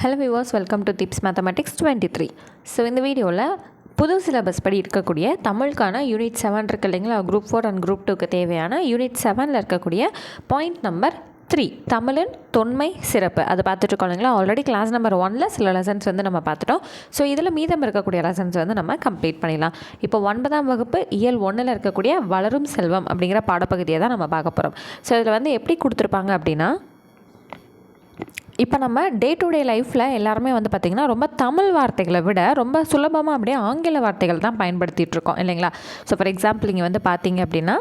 Hello viewers welcome to tips mathematics twenty three so இந்த வீடியோவில் புது சிலபஸ் படி இருக்கக்கூடிய தமிழுக்கான யூனிட் செவன் இருக்கு இல்லைங்களா? குரூப் ஃபோர் அண்ட் குரூப் டூக்கு தேவையான யூனிட் செவனில் இருக்கக்கூடிய பாயிண்ட் நம்பர் த்ரீ தமிழின் தொன்மை சிறப்பு. அதை பார்த்துட்டு இல்லைங்களா? ஆல்ரெடி கிளாஸ் நம்பர் ஒனில் சில லெசன்ஸ் வந்து நம்ம பார்த்துட்டோம். ஸோ இதில் மீதம் இருக்கக்கூடிய லெசன்ஸ் வந்து நம்ம கம்ப்ளீட் பண்ணிடலாம். இப்போ ஒன்பதாம் வகுப்பு இயல் ஒன்றில் இருக்கக்கூடிய வளரும் செல்வம் அப்படிங்கிற பாடப்பகுதியை தான் நம்ம பார்க்க போகிறோம் ஸோ இதில் வந்து எப்படி கொடுத்துருப்பாங்க அப்படின்னா இப்போ நம்ம டே டு டே லைஃப்பில் எல்லாருமே வந்து பார்த்திங்கன்னா ரொம்ப தமிழ் வார்த்தைகளை விட ரொம்ப சுலபமாக அப்படியே ஆங்கில வார்த்தைகள் தான் பயன்படுத்திகிட்டு இருக்கோம் இல்லைங்களா? ஸோ ஃபார் எக்ஸாம்பிள் இங்கே வந்து பார்த்தீங்க அப்படின்னா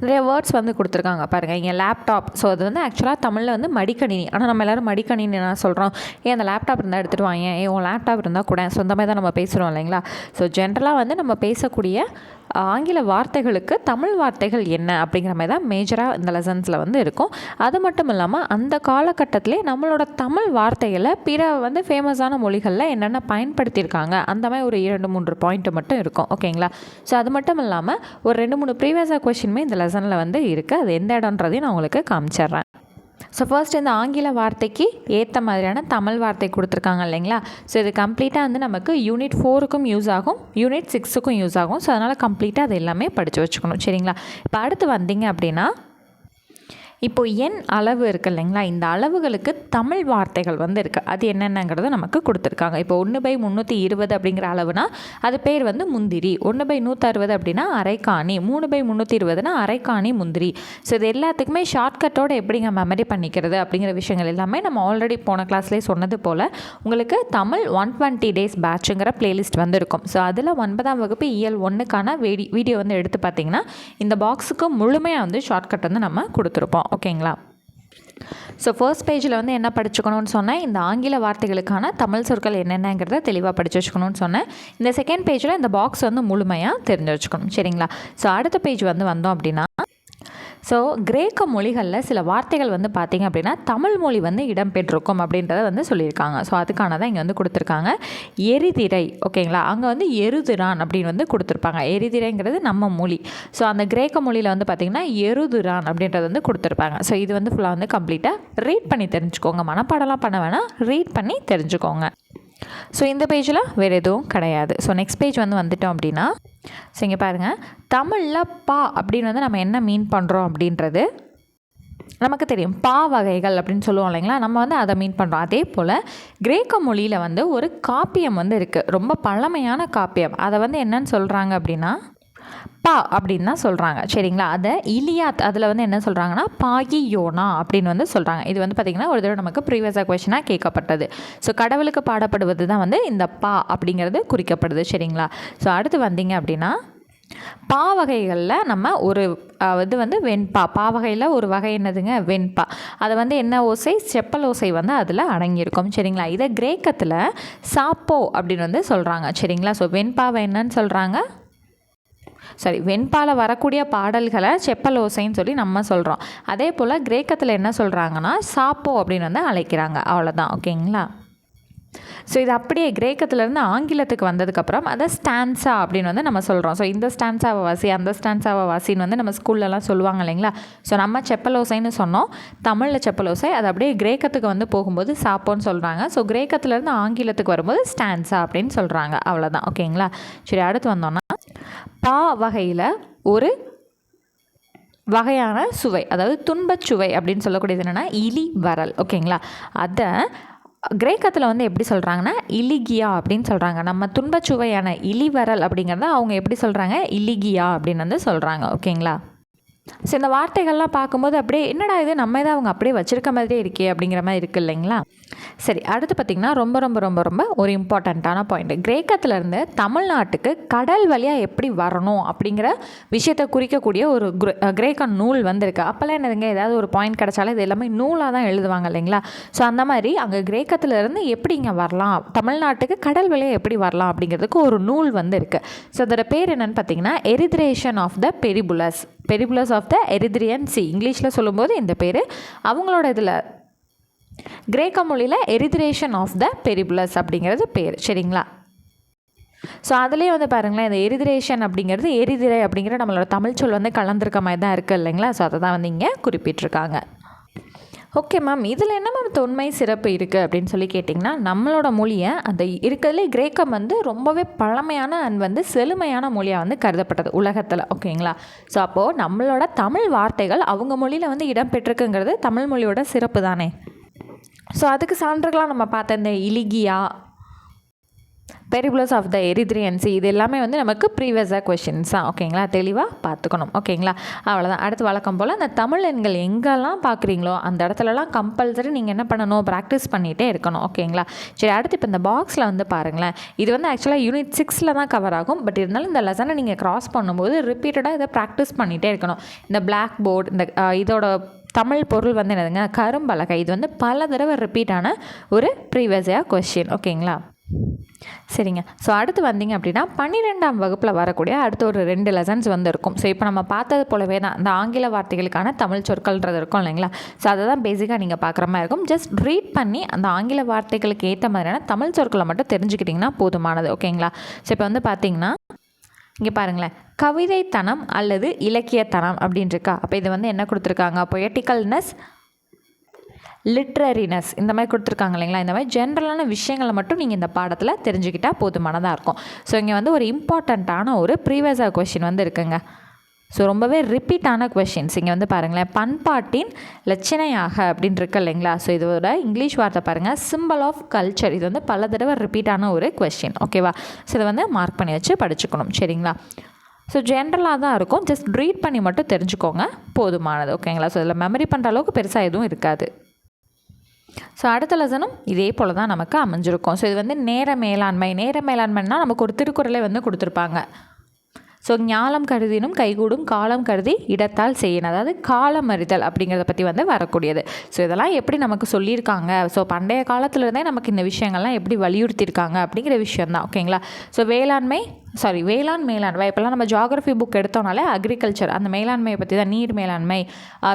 நிறைய வேர்ட்ஸ் வந்து கொடுத்துருக்காங்க. பாருங்கள் இங்கே லேப்டாப் ஸோ அது வந்து ஆக்சுவலாக தமிழில் வந்து மடிக்கணினி. ஆனால் நம்ம எல்லோரும் மடிக்கணினி நான் சொல்கிறோம் ஏன் அந்த லேப்டாப் இருந்தால் எடுத்துகிட்டு வாங்க ஏன் உன் லேப்டாப் இருந்தால் கூட. சொந்தமாக தான் நம்ம பேசுகிறோம் இல்லைங்களா? ஸோ ஜென்ரலாக வந்து நம்ம பேசக்கூடிய ஆங்கில வார்த்தைகளுக்கு தமிழ் வார்த்தைகள் என்ன அப்படிங்கிற மாதிரி தான் மேஜராக இந்த லெசன்ஸில் வந்து இருக்கும். அது மட்டும் இல்லாமல் அந்த காலகட்டத்திலே நம்மளோட தமிழ் வார்த்தைகளை பிற வந்து ஃபேமஸான மொழிகளில் என்னென்ன பயன்படுத்தியிருக்காங்க? அந்த மாதிரி ஒரு இரண்டு மூன்று பாயிண்ட் மட்டும் இருக்கும். ஓகேங்களா ஸோ அது மட்டும் இல்லாமல் ஒரு ரெண்டு மூணு ப்ரீவியஸாக கொஸ்டின் கொஷினுமே இந்த லெசனில் வந்து இருக்குது அது எந்த இடம்ன்றதையும் நான் உங்களுக்கு காமிச்சிட்றேன். ஸோ ஃபர்ஸ்ட் இந்த ஆங்கில வார்த்தைக்கு ஏற்ற மாதிரியான தமிழ் வார்த்தை கொடுத்துருக்காங்க இல்லைங்களா? ஸோ இது கம்ப்ளீட்டாக வந்து நமக்கு யூனிட் ஃபோருக்கும் யூஸ் ஆகும் யூனிட் சிக்ஸுக்கும் யூஸ் ஆகும். ஸோ அதனால் கம்ப்ளீட்டாக அது எல்லாமே படித்து வச்சுக்கணும். சரிங்களா? இப்போ அடுத்து வந்தீங்க அப்படின்னா இப்போ எண் அளவு இருக்குது இல்லைங்களா? இந்த அளவுகளுக்கு தமிழ் வார்த்தைகள் வந்து இருக்குது அது என்னென்னங்கிறத நமக்கு கொடுத்துருக்காங்க. இப்போ ஒன்று பை முந்நூற்றி இருபது அப்படிங்கிற அளவுனா அது பேர் வந்து முந்திரி. ஒன்று பை நூற்றறுபது அப்படின்னா அரைக்காணி. மூணு பை முந்நூற்றி இருபதுனா அரைக்காணி முந்திரி. ஸோ இது எல்லாத்துக்குமே ஷார்ட்கட்டோட எப்படிங்க மெமரி பண்ணிக்கிறது அப்படிங்கிற விஷயங்கள் எல்லாமே நம்ம ஆல்ரெடி போன கிளாஸ்லேயே சொன்னது போல் உங்களுக்கு தமிழ் ஒன் டுவெண்ட்டி டேஸ் பேட்சுங்கிற பிளேலிஸ்ட் வந்து இருக்கும் ஸோ அதில் ஒன்பதாம் வகுப்பு இயல் ஒன்றுக்கான வீடி வீடியோ வந்து எடுத்து பார்த்தீங்கன்னா இந்த பாக்ஸுக்கு முழுமையாக வந்து ஷார்ட்கட் வந்து நம்ம கொடுத்துருப்போம். ஓகேங்களா ஸோ ஃபர்ஸ்ட் பேஜில் வந்து என்ன படிச்சுக்கணும்னு சொன்னேன்? இந்த ஆங்கில வார்த்தைகளுக்கான தமிழ் சொற்கள் என்னென்னங்கிறத தெளிவாக படித்து வச்சுக்கணும்னு சொன்னேன். இந்த செகண்ட் பேஜில் இந்த பாக்ஸ் வந்து முழுமையாக தெரிஞ்சு வச்சுக்கணும். சரிங்களா? ஸோ அடுத்த பேஜ் வந்து வந்தோம் அப்படின்னா ஸோ கிரேக்க மொழிகளில் சில வார்த்தைகள் வந்து பார்த்திங்க அப்படின்னா தமிழ் மொழி வந்து இடம்பெற்றிருக்கும் அப்படின்றத வந்து சொல்லியிருக்காங்க. ஸோ அதுக்கான தான் இங்கே வந்து கொடுத்துருக்காங்க. எரிதிரை ஓகேங்களா? அங்கே வந்து எருதுரான் அப்படின்னு வந்து கொடுத்துருப்பாங்க. எரிதிரைங்கிறது நம்ம மொழி. ஸோ அந்த கிரேக்க மொழியில் வந்து பார்த்திங்கன்னா எருதுரான் அப்படின்றது வந்து கொடுத்துருப்பாங்க. ஸோ இது வந்து ஃபுல்லாக வந்து கம்ப்ளீட்டாக ரீட் பண்ணி தெரிஞ்சுக்கோங்க. மனப்பாடலாம் பண்ண வேணாம். ரீட் பண்ணி தெரிஞ்சுக்கோங்க. ஸோ இந்த பேஜில் வேறு எதுவும் கிடையாது. ஸோ நெக்ஸ்ட் பேஜ் வந்து வந்துட்டோம் அப்படின்னா ஸோ இங்கே பாருங்கள் தமிழில் பா அப்படின்னு வந்து நம்ம என்ன மீன் பண்ணுறோம் அப்படின்றது நமக்கு தெரியும். பா வகைகள் அப்படின்னு சொல்லுவோம் இல்லைங்களா? நம்ம வந்து அதை மீன் பண்ணுறோம் அதே போல் கிரேக்க மொழியில் வந்து ஒரு காப்பியம் வந்து இருக்குது ரொம்ப பழமையான காப்பியம். அதை வந்து என்னன்னு சொல்கிறாங்க அப்படின்னா பா அப்படின்னு தான் சொல்கிறாங்க சரிங்களா? அதை இலியாத் அதில் வந்து என்ன சொல்கிறாங்கன்னா பாகி யோனா அப்படின்னு வந்து சொல்கிறாங்க இது வந்து பார்த்திங்கன்னா ஒரு தடவை நமக்கு ப்ரீவியஸாக கொஷனாக கேட்கப்பட்டது. ஸோ கடவுளுக்கு பாடப்படுவது தான் வந்து இந்த பா அப்படிங்கிறது குறிக்கப்படுது. சரிங்களா? ஸோ அடுத்து வந்தீங்க அப்படின்னா பா வகைகளில் நம்ம ஒரு இது வந்து வெண்பா. பா வகையில் ஒரு வகை என்னதுங்க? வெண்பா. அதை வந்து என்ன ஓசை? செப்பல் ஓசை வந்து அதில் அடங்கியிருக்கும். சரிங்களா? இதை கிரேக்கத்தில் சாப்போ அப்படின்னு வந்து சொல்கிறாங்க சரிங்களா? ஸோ வெண்பாவை என்னன்னு சொல்கிறாங்க சாரி வெண்பால வரக்கூடிய பாடல்களை செப்பல் ஓசைன்னு சொல்லி நம்ம சொல்கிறோம் அதே போல் கிரேக்கத்தில் என்ன சொல்கிறாங்கன்னா சாப்போ அப்படின்னு வந்து அழைக்கிறாங்க. அவ்வளோதான் ஓகேங்களா ஸோ இது அப்படியே கிரேக்கத்துலேருந்து ஆங்கிலத்துக்கு வந்ததுக்கப்புறம் அதை ஸ்டான்ஸா அப்படின்னு வந்து நம்ம சொல்கிறோம் ஸோ இந்த ஸ்டான்ஸாவை வாசி அந்த ஸ்டான்ஸாவை வாசின்னு வந்து நம்ம ஸ்கூல்லலாம் சொல்லுவாங்க இல்லைங்களா? ஸோ நம்ம செப்பலோசைன்னு சொன்னோம். தமிழில் செப்பலோசை அது அப்படியே கிரேக்கத்துக்கு வந்து போகும்போது சாப்போன்னு சொல்கிறாங்க ஸோ கிரேக்கத்துலேருந்து ஆங்கிலத்துக்கு வரும்போது ஸ்டான்ஸா அப்படின்னு சொல்கிறாங்க அவ்வளோதான் ஓகேங்களா? சரி அடுத்து வந்தோன்னா பா வகையில் ஒரு வகையான சுவை அதாவது துன்பச்சுவை அப்படின்னு சொல்லக்கூடியது என்னென்னா இலி வரல் ஓகேங்களா? அதை கிரேக்கத்தில் வந்து எப்படி சொல்கிறாங்கன்னா இலிகியா அப்படின்னு சொல்கிறாங்க நம்ம துன்பச்சுவையான இலிவரல் அப்படிங்கிறத அவங்க எப்படி சொல்கிறாங்க இலிகியா அப்படின்னு வந்து சொல்கிறாங்க ஓகேங்களா? ஸோ இந்த வார்த்தைகள்லாம் பார்க்கும்போது அப்படியே என்னடா இது? நம்ம இதை அவங்க அப்படியே வச்சுருக்க மாதிரியே இருக்கே அப்படிங்கிற மாதிரி இருக்குது இல்லைங்களா? சரி அடுத்து பார்த்திங்கன்னா ரொம்ப ரொம்ப ரொம்ப ரொம்ப ஒரு இம்பார்ட்டண்ட்டான பாயிண்ட் கிரேக்கத்துலேருந்து தமிழ்நாட்டுக்கு கடல் வழியாக எப்படி வரணும் அப்படிங்கிற விஷயத்தை குறிக்கக்கூடிய ஒரு கிரேக்க நூல் வந்திருக்கு. அப்போல்லாம் என்னதுங்க? ஏதாவது ஒரு பாயிண்ட் கிடச்சாலும் இது எல்லாமே நூலாக தான் எழுதுவாங்க இல்லைங்களா? ஸோ அந்த மாதிரி அங்கே கிரேக்கத்துலேருந்து எப்படி இங்கே வரலாம்? தமிழ்நாட்டுக்கு கடல் வழியாக எப்படி வரலாம் அப்படிங்கிறதுக்கு ஒரு நூல் வந்து இருக்குது ஸோ அதோட பேர் என்னென்னு பார்த்தீங்கன்னா எரித்ரேஷன் of the Periplus Periplus of the Erythraean sea இங்கிலீஷில் சொல்லும்போது இந்த பேர் அவங்களோட இதில். கிரேக்க மொழியில் எரித்ரேஷன் ஆஃப் த பெரிபுலஸ் அப்படிங்கிறது பேர். சரிங்களா? ஸோ அதுலேயே வந்து பாருங்களேன் இந்த எரிதிரேஷன் அப்படிங்கிறது எரிதிரை அப்படிங்கிற நம்மளோட தமிழ் சொல் வந்து கலந்துருக்க மாதிரி தான் இருக்குது இல்லைங்களா? ஸோ அதை தான் வந்து இங்கே குறிப்பிட்டிருக்காங்க. ஓகே மேம் இதில் என்ன மேம் தொன்மை சிறப்பு இருக்குது அப்படின்னு சொல்லி கேட்டிங்கன்னா நம்மளோட மொழியை அந்த இருக்கிறதுலே கிரேக்கம் வந்து ரொம்பவே பழமையான அண்ட் வந்து செழுமையான மொழியாக வந்து கருதப்பட்டது உலகத்தில். ஓகேங்களா ஸோ அப்போது நம்மளோட தமிழ் வார்த்தைகள் அவங்க மொழியில் வந்து இடம்பெற்றிருக்குங்கிறது தமிழ் மொழியோட சிறப்பு தானே? ஸோ அதுக்கு சான்றுகளாக நம்ம பார்த்த இந்த இலிகியா பெரிபுலஸ் ஆஃப் த எரித்ரியன்சி இது எல்லாமே வந்து நமக்கு ப்ரீவியஸாக கொஷின்ஸ் தான் ஓகேங்களா தெளிவாக பார்த்துக்கணும். ஓகேங்களா அவ்வளோதான் அடுத்து வழக்கம் போல் அந்த தமிழ் எண்கள் எங்கெல்லாம் பார்க்குறீங்களோ அந்த இடத்துலலாம் கம்பல்சரி நீங்கள் என்ன பண்ணணும்? ப்ராக்டிஸ் பண்ணிகிட்டே இருக்கணும். ஓகேங்களா சரி அடுத்து இப்போ இந்த பாக்ஸில் வந்து பாருங்களேன். இது வந்து ஆக்சுவலாக யூனிட் சிக்ஸில் தான் கவர் ஆகும். பட் இருந்தாலும் இந்த லெசனை நீங்கள் கிராஸ் பண்ணும்போது ரிப்பீட்டடாக இதை ப்ராக்டிஸ் பண்ணிகிட்டே இருக்கணும். இந்த பிளாக் போர்டு இந்த இதோட தமிழ் பொருள் வந்து என்னதுங்க? கரும்பலகை. இது வந்து பல தடவை ரிப்பீட்டான ஒரு ப்ரீவியஸாக கொஷின் ஓகேங்களா சரிங்க. ஸோ அடுத்து வந்தீங்க அப்படின்னா பன்னிரெண்டாம் வகுப்பில் வரக்கூடிய அடுத்த ஒரு ரெண்டு லெசன்ஸ் வந்து இருக்கும் ஸோ இப்போ நம்ம பார்த்தது போலவே தான் இந்த ஆங்கில வார்த்தைகளுக்கான தமிழ் சொற்கள்ன்றது இருக்கும் இல்லைங்களா? ஸோ அதை தான் பேசிக்காக நீங்கள் பார்க்குற மாதிரி இருக்கும். ஜஸ்ட் ரீட் பண்ணி அந்த ஆங்கில வார்த்தைகளுக்கு ஏற்ற மாதிரியான தமிழ் சொற்களை மட்டும் தெரிஞ்சுக்கிட்டிங்கன்னா போதுமானது. ஓகேங்களா ஸோ இப்போ வந்து பார்த்தீங்கன்னா இங்கே பாருங்களேன். கவிதைத்தனம் அல்லது இலக்கியத்தனம் அப்படின்ட்டுருக்கா அப்போ இது வந்து என்ன கொடுத்துருக்காங்க? பொயட்டிக்கல்னஸ் லிட்ரரினஸ் இந்த மாதிரி கொடுத்துருக்காங்க இல்லைங்களா? இந்த மாதிரி ஜென்ரலான விஷயங்களை மட்டும் நீங்கள் இந்த பாடத்தில் தெரிஞ்சுக்கிட்டால் போதுமானதாக இருக்கும். ஸோ இங்கே வந்து ஒரு இம்பார்ட்டண்ட்டான ஒரு ப்ரீவியஸாக கொஷின் வந்து இருக்குங்க. ஸோ ரொம்பவே ரிப்பீட்டான கொஷின்ஸ் இங்கே வந்து பாருங்களேன். பண்பாட்டின் லட்சணையாக அப்படின்னு இருக்கு இல்லைங்களா? ஸோ இதோட இங்கிலீஷ் வார்த்தை பாருங்கள் சிம்பிள் ஆஃப் கல்ச்சர் இது வந்து பல தடவை ரிப்பீட்டான ஒரு கொஷின் ஓகேவா ஸோ இதை வந்து மார்க் பண்ணி வச்சு படிச்சுக்கணும். சரிங்களா? ஸோ ஜென்ரலாக தான் இருக்கும். ஜஸ்ட் ரீட் பண்ணி மட்டும் தெரிஞ்சுக்கோங்க. போதுமானது. ஓகேங்களா ஸோ இதில் மெமரி பண்ணுற அளவுக்கு பெருசாக எதுவும் இருக்காது. ஸோ அடுத்த லெசனும் இதே போல் தான் நமக்கு அமைஞ்சிருக்கும். ஸோ இது வந்து நேர மேலாண்மை. நேர மேலாண்மைன்னா நமக்கு ஒரு திருக்குறளை வந்து கொடுத்துருப்பாங்க. ஸோ ஞாலம் கருதினும் கைகூடும் காலம் கருதி இடத்தால் செய்யணும் அதாவது காலம் அறிதல் அப்படிங்கிறத பற்றி வந்து வரக்கூடியது. ஸோ இதெல்லாம் எப்படி நமக்கு சொல்லியிருக்காங்க? ஸோ பண்டைய காலத்துலேருந்தே நமக்கு இந்த விஷயங்கள்லாம் எப்படி வலியுறுத்தியிருக்காங்க அப்படிங்கிற விஷயந்தான் ஓகேங்களா ஸோ வேளாண்மை சாரி வேளாண் மேலாண்மை. இப்போல்லாம் நம்ம ஜாகிரஃபி புக் எடுத்தோம்னாலே அக்ரிகல்ச்சர் அந்த மேலாண்மையை பற்றி தான் நீர் மேலாண்மை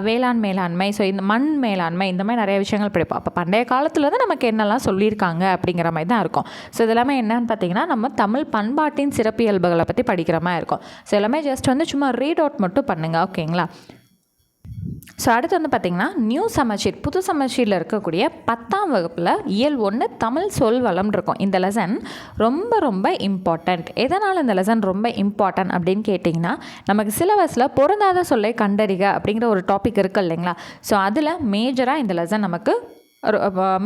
வேளாண் மேலாண்மை. ஸோ இந்த மண் மேலாண்மை இந்த மாதிரி நிறைய விஷயங்கள் படிப்போம் அப்போ பண்டைய காலத்தில் தான் நமக்கு என்னெல்லாம் சொல்லியிருக்காங்க அப்படிங்கிற மாதிரி தான் இருக்கும். ஸோ இதெல்லாமே என்னன்னு பார்த்தீங்கன்னா நம்ம தமிழ் பண்பாட்டின் சிறப்பியல்புகளை பற்றி படிக்கிற மாதிரி இருக்கும். ஸோ எல்லாமே ஜஸ்ட் வந்து சும்மா ரீட் அவுட் மட்டும் பண்ணுங்கள் ஓகேங்களா ஸோ அடுத்து வந்து பார்த்திங்கன்னா நியூ சமச்சீர் புது சமச்சீரில் இருக்கக்கூடிய பத்தாம் வகுப்பில் இயல் ஒன்று தமிழ் சொல் வளம் இருக்கும். இந்த லெசன் ரொம்ப ரொம்ப இம்பார்ட்டண்ட் எதனால் இந்த லெசன் ரொம்ப இம்பார்ட்டன்ட் அப்படின்னு கேட்டிங்கன்னா நமக்கு சிலபஸில் பொருந்தாத சொல்லை கண்டறிக அப்படிங்கிற ஒரு டாபிக் இருக்குது இல்லைங்களா? ஸோ அதில் மேஜராக இந்த லெசன் நமக்கு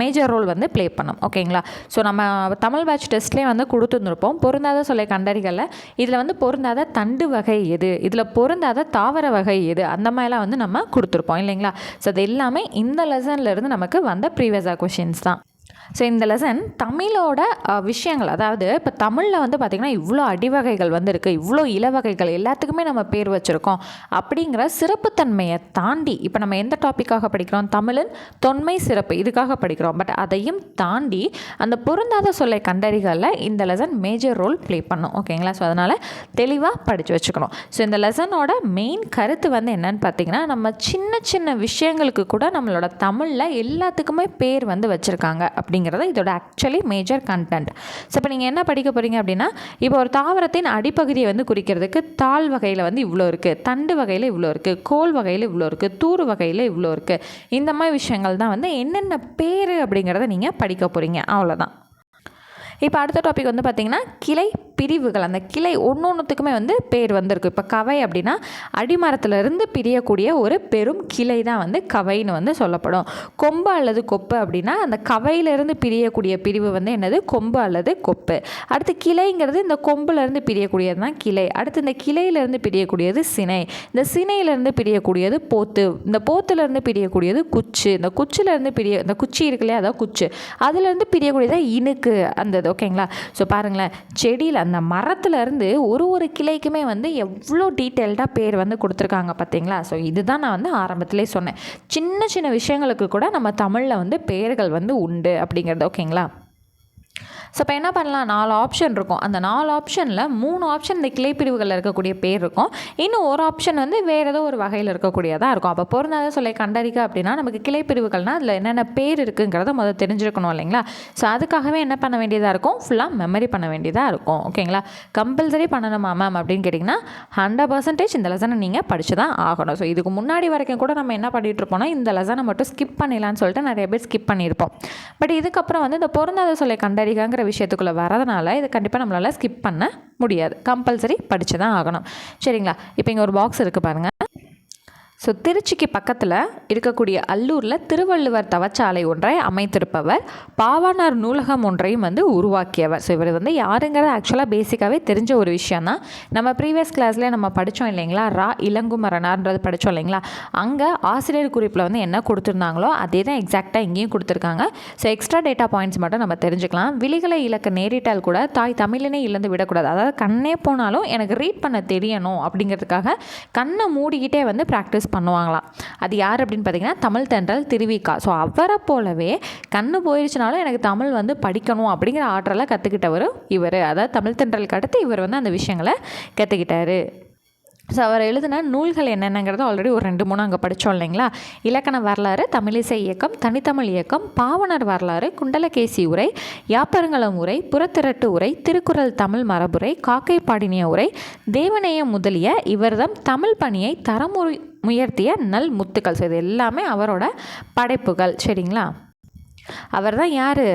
மேஜர் ரோல் வந்து ப்ளே பண்ணும் ஓகேங்களா ஸோ நம்ம தமிழ் பேட்ச் டெஸ்ட்லேயே வந்து கொடுத்துருந்துருப்போம். பொருந்தாத சொல்லை கண்டறிகளில் இதில் வந்து பொருந்தாத தண்டு வகை எது? இதில் பொருந்தாத தாவர வகை எது? அந்த மாதிரிலாம் வந்து நம்ம கொடுத்துருப்போம். இல்லைங்களா? ஸோ அது எல்லாமே இந்த லெசன்ல இருந்து நமக்கு வந்த ப்ரீவியஸாக கொஷின்ஸ் தான். ஸோ இந்த லெசன் தமிழோட விஷயங்கள். அதாவது இப்போ தமிழில் வந்து பார்த்திங்கன்னா இவ்வளோ அடிவகைகள் வந்து இருக்குது இவ்வளோ இலவகைகள் எல்லாத்துக்குமே நம்ம பேர் வச்சுருக்கோம் அப்படிங்கிற சிறப்புத்தன்மையை தாண்டி இப்போ நம்ம எந்த டாப்பிக்காக படிக்கிறோம்? தமிழின் தொன்மை சிறப்பு இதுக்காக படிக்கிறோம். பட் அதையும் தாண்டி அந்த பொருந்தாத சொல்லை கண்டறிகளில் இந்த லெசன் மேஜர் ரோல் ப்ளே பண்ணும். ஓகேங்களா ஸோ அதனால் தெளிவாக படித்து வச்சுக்கணும். ஸோ இந்த லெசனோட மெயின் கருத்து வந்து என்னன்னு பார்த்தீங்கன்னா நம்ம சின்ன சின்ன விஷயங்களுக்கு கூட நம்மளோட தமிழில் எல்லாத்துக்குமே பேர் வந்து வச்சுருக்காங்க அப்படிங்கிறது இதோட ஆக்சுவலி மேஜர் கண்டென்ட் ஸோ இப்போ நீங்கள் என்ன படிக்க போகிறீங்க அப்படின்னா இப்போ ஒரு தாவரத்தின் அடிப்பகுதியை வந்து குறிக்கிறதுக்கு தாள் வகையில் வந்து இவ்வளோ இருக்குது தண்டு வகையில் இவ்வளோ இருக்குது கோல் வகையில் இவ்வளோ இருக்குது தூர் வகையில் இவ்வளோ இருக்குது இந்த மாதிரி விஷயங்கள் தான் வந்து என்னென்ன பேர் அப்படிங்கிறத நீங்கள் படிக்க போகிறீங்க அவ்வளோதான் இப்போ அடுத்த டாபிக் வந்து பார்த்திங்கன்னா கிளை பிரிவுகள். அந்த கிளை ஒன்று ஒன்றுத்துக்குமே வந்து பேர் வந்திருக்கு. இப்போ கவை அப்படின்னா அடிமரத்துலேருந்து பிரியக்கூடிய ஒரு பெரும் கிளை தான் வந்து கவைன்னு வந்து சொல்லப்படும். கொம்பு அல்லது கொப்பு அப்படின்னா அந்த கவையிலேருந்து பிரியக்கூடிய பிரிவு வந்து என்னது? கொம்பு அல்லது கொப்பு. அடுத்து கிளைங்கிறது இந்த கொம்புலேருந்து பிரியக்கூடியது தான் கிளை. அடுத்து இந்த கிளையிலேருந்து பிரியக்கூடியது சினை. இந்த சினையிலேருந்து பிரியக்கூடியது போத்து. இந்த போத்துலேருந்து பிரியக்கூடியது குச்சு. இந்த குச்சிலேருந்து பிரிய இந்த குச்சி இருக்குல்லையா அதான் குச்சு. அதுலேருந்து பிரியக்கூடியதாக இனுக்கு அந்த இது ஓகேங்களா ஸோ பாருங்களேன். செடியில் அந்த மரத்துலேருந்து ஒரு ஒரு கிளைக்குமே வந்து எவ்வளோ டீட்டெயில்டாக பேர் வந்து கொடுத்துருக்காங்க பார்த்தீங்களா ஸோ இதுதான் நான் வந்து ஆரம்பத்திலே சொன்னேன். சின்ன சின்ன விஷயங்களுக்கு கூட நம்ம தமிழில் வந்து பெயர்கள் வந்து உண்டு அப்படிங்கிறது ஓகேங்களா ஸோ இப்போ என்ன பண்ணலாம்? நாலு ஆப்ஷன் இருக்கும். அந்த நாலு ஆப்ஷனில் மூணு ஆப்ஷன் இந்த கிளைப்பிரிவுகளில் இருக்கக்கூடிய பேர் இருக்கும். இன்னும் ஒரு ஆப்ஷன் வந்து வேறு ஏதோ ஒரு வகையில் இருக்கக்கூடியதாக இருக்கும். அப்போ பொருந்தாத சொல்லை கண்டறிக்க அப்படின்னா நமக்கு கிளைப்பிரிவுகள்னால் அதில் என்னென்ன பேர் இருக்குங்கிறத முதல் தெரிஞ்சிருக்கணும் இல்லைங்களா? ஸோ அதுக்காகவே என்ன பண்ண வேண்டியதாக இருக்கும்? ஃபுல்லாக மெமரி பண்ண வேண்டியதாக இருக்கும். ஓகேங்களா கம்பல்சரி பண்ணணுமா மேம் அப்படின்னு கேட்டிங்கன்னா ஹண்ட்ரட் பர்சன்டேஜ் இந்த லெசனை நீங்கள் படித்து தான் ஆகணும். ஸோ இதுக்கு முன்னாடி வரைக்கும் கூட நம்ம என்ன பண்ணிகிட்டு இருப்போம்னா இந்த லெசனை மட்டும் ஸ்கிப் பண்ணிடலான்னு சொல்லிட்டு நிறைய பேர் ஸ்கிப் பண்ணியிருப்போம். பட் இதுக்கப்புறம் வந்து இந்த பொருந்தாத சொல்லை கண்டறிகங்கிற விஷயத்துக்குள்ளே வரதுனால இதை கண்டிப்பாக நம்மளால் ஸ்கிப் பண்ண முடியாது. கம்பல்சரி படித்து தான் ஆகணும். சரிங்களா? இப்போ இங்கே ஒரு பாக்ஸ் இருக்குது பாருங்கள் ஸோ திருச்சிக்கு பக்கத்தில் இருக்கக்கூடிய அல்லூரில் திருவள்ளுவர் தவச்சாலை ஒன்றை அமைத்திருப்பவர். பாவானார் நூலகம் ஒன்றையும் வந்து உருவாக்கியவர். ஸோ இவர் வந்து யாருங்கிறது ஆக்சுவலாக பேசிக்காகவே தெரிஞ்ச ஒரு விஷயம் தான் நம்ம ப்ரீவியஸ் கிளாஸ்லேயே நம்ம படித்தோம் இல்லைங்களா? ரா இளங்குமரனார்ன்றது படித்தோம் இல்லைங்களா? அங்கே ஆசிரியர் குறிப்பில் வந்து என்ன கொடுத்துருந்தாங்களோ அதே தான் எக்ஸாக்டாக இங்கேயும் கொடுத்துருக்காங்க. ஸோ எக்ஸ்ட்ரா டேட்டா பாயிண்ட்ஸ் மட்டும் நம்ம தெரிஞ்சுக்கலாம். விழிகளை இலக்க நேரிட்டால் கூட தாய் தமிழினே இழந்து விடக்கூடாது. அதாவது கண்ணே போனாலும் எனக்கு ரீட் பண்ண தெரியணும் அப்படிங்கிறதுக்காக கண்ணை மூடிக்கிட்டே வந்து ப்ராக்டிஸ் பண்ணுவாங்களாம் அது யார் அப்படின்னு பார்த்தீங்கன்னா தமிழ் தென்றல் திருவிக்கா. ஸோ அவரை போலவே கண்ணு போயிடுச்சுனாலும் எனக்கு தமிழ் வந்து படிக்கணும் அப்படிங்கிற ஆற்றலை கற்றுக்கிட்டவர் இவர். அதாவது தமிழ் தென்றலுக்கு அடுத்து இவர் வந்து அந்த விஷயங்களை கற்றுக்கிட்டாரு ஸோ அவர் எழுதின நூல்கள் என்னென்னங்கிறது ஆல்ரெடி ஒரு ரெண்டு மூணு அங்கே படித்தோம் இல்லைங்களா? இலக்கண வரலாறு தமிழிசை இயக்கம் தனித்தமிழ் இயக்கம் பாவனர் வரலாறு குண்டலகேசி உரை யாப்பருங்கலம் உரை புறத்திரட்டு உரை திருக்குறள் தமிழ் மரபுரை காக்கை பாடினிய உரை தேவநேய முதலிய இவர்தம் தமிழ் பணியை தரமுறை முயர்த்திய நல் முத்துக்கள். ஸோ இது எல்லாமே அவரோட படைப்புகள். சரிங்களா? அவர் தான் யார்?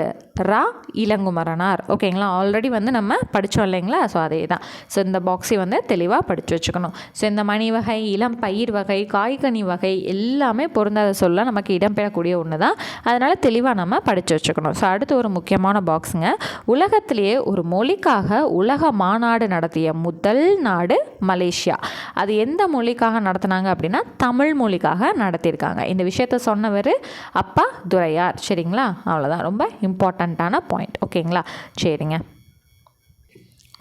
ரா இளங்குமரனார். ஓகேங்களா ஆல்ரெடி வந்து நம்ம படித்தோம் இல்லைங்களா? ஸோ அதே தான் ஸோ இந்த பாக்ஸை வந்து தெளிவாக படித்து வச்சுக்கணும். ஸோ இந்த மணி வகை இளம் பயிர் வகை காய்கனி வகை எல்லாமே பொருந்தாத சொல்ல நமக்கு இடம்பெறக்கூடிய ஒன்று தான் அதனால் தெளிவாக நம்ம படித்து வச்சுக்கணும். ஸோ அடுத்து ஒரு முக்கியமான பாக்ஸுங்க உலகத்திலேயே ஒரு மொழிக்காக உலக மாநாடு நடத்திய முதல் நாடு மலேசியா. அது எந்த மொழிக்காக நடத்தினாங்க அப்படின்னா தமிழ் மொழிக்காக நடத்தியிருக்காங்க. இந்த விஷயத்த சொன்னவர் அப்பா துரையார். சரிங்களா? அவ்வளோதான் ரொம்ப இம்பார்ட்டண்ட்டான பாயிண்ட் ஓகேங்களா சரிங்க.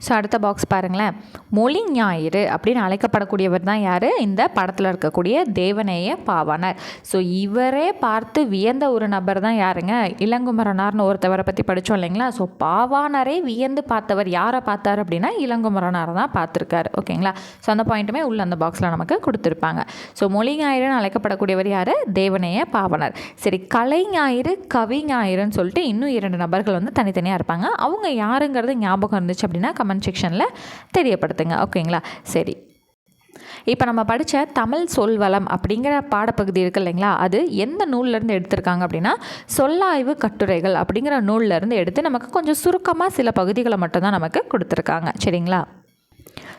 ஸோ அடுத்த பாக்ஸ் பாருங்களேன். மொழி ஞாயிறு அப்படின்னு அழைக்கப்படக்கூடியவர் தான் யார்? இந்த படத்தில் இருக்கக்கூடிய தேவநேய பாவனர் ஸோ இவரே பார்த்து வியந்த ஒரு நபர் தான் யாருங்க? இளங்குமரனார்னு ஒருத்தவரை பற்றி படித்தோம் இல்லைங்களா? ஸோ பாவாணரே வியந்து பார்த்தவர் யாரை பார்த்தார் அப்படின்னா இளங்குமரனார் தான் பார்த்துருக்காரு. ஓகேங்களா? ஸோ அந்த பாயிண்ட்டுமே உள்ள அந்த பாக்ஸில் நமக்கு கொடுத்துருப்பாங்க. ஸோ மொழி ஞாயிறுன்னு அழைக்கப்படக்கூடியவர் யார்? தேவநேய பாவனர் சரி கலை ஞாயிறு கவி ஞாயிறுன்னு சொல்லிட்டு இன்னும் இரண்டு நபர்கள் வந்து தனித்தனியாக இருப்பாங்க. அவங்க யாருங்கிறது ஞாபகம் இருந்துச்சு அப்படின்னா கமெண்ட் செக்ஷனில் தெரியப்படுத்துங்க. ஓகேங்களா சரி. இப்போ நம்ம படித்த தமிழ் சொல்வளம் அப்படிங்கிற பாடப்பகுதி இருக்கு இல்லைங்களா? அது எந்த நூல்லேருந்து எடுத்திருக்காங்க அப்படின்னா சொல்லாய்வு கட்டுரைகள் அப்படிங்கிற நூல்லேருந்து எடுத்து நமக்கு கொஞ்சம் சுருக்கமாக சில பகுதிகளை மட்டும்தான் நமக்கு கொடுத்துருக்காங்க. சரிங்களா?